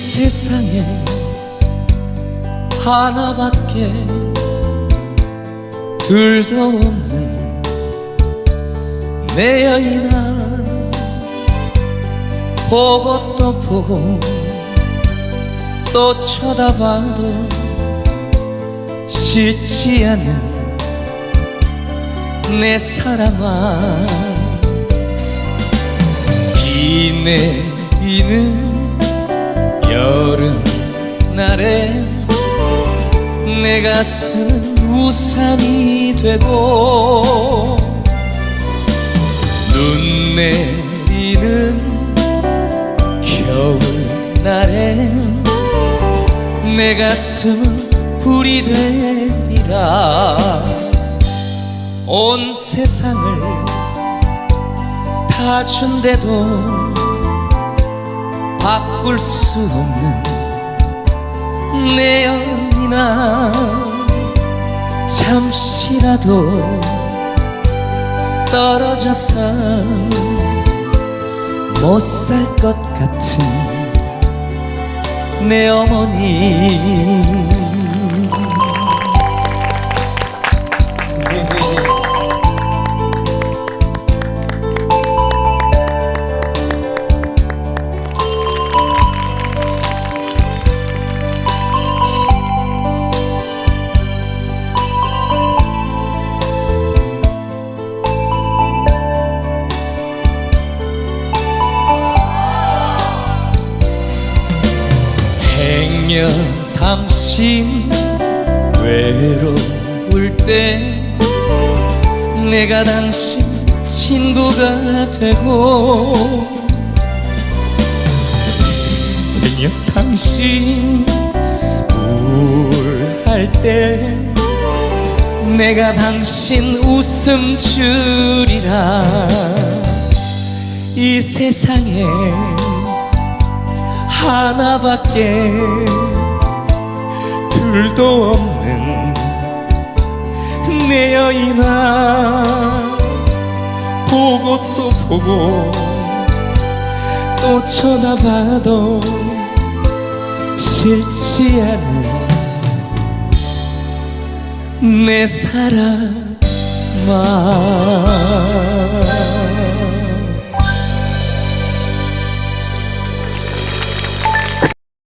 세상에 하나밖에 둘도 없는 내 여인아 보고 또 보고 또 쳐다봐도 싫지 않은 내 사람아. 비 내리는 여름날에 내 가슴은 우산이 되고 눈 내리는 겨울날엔 내 가슴은 불이 되리라. 온 세상을 다 준대도 바꿀 수 없는 내 연이나 잠시라도 떨어져서 못 살 것 같은 내 어머니 행여 당신 외로울 때 내가 당신 친구가 되고 행여 당신 우울할 때 내가 당신 웃음 주리라 이 세상에 하나밖에 둘도 없는 내 여인아 보고 또 보고 또 쳐다봐도 싫지 않은 내 사랑아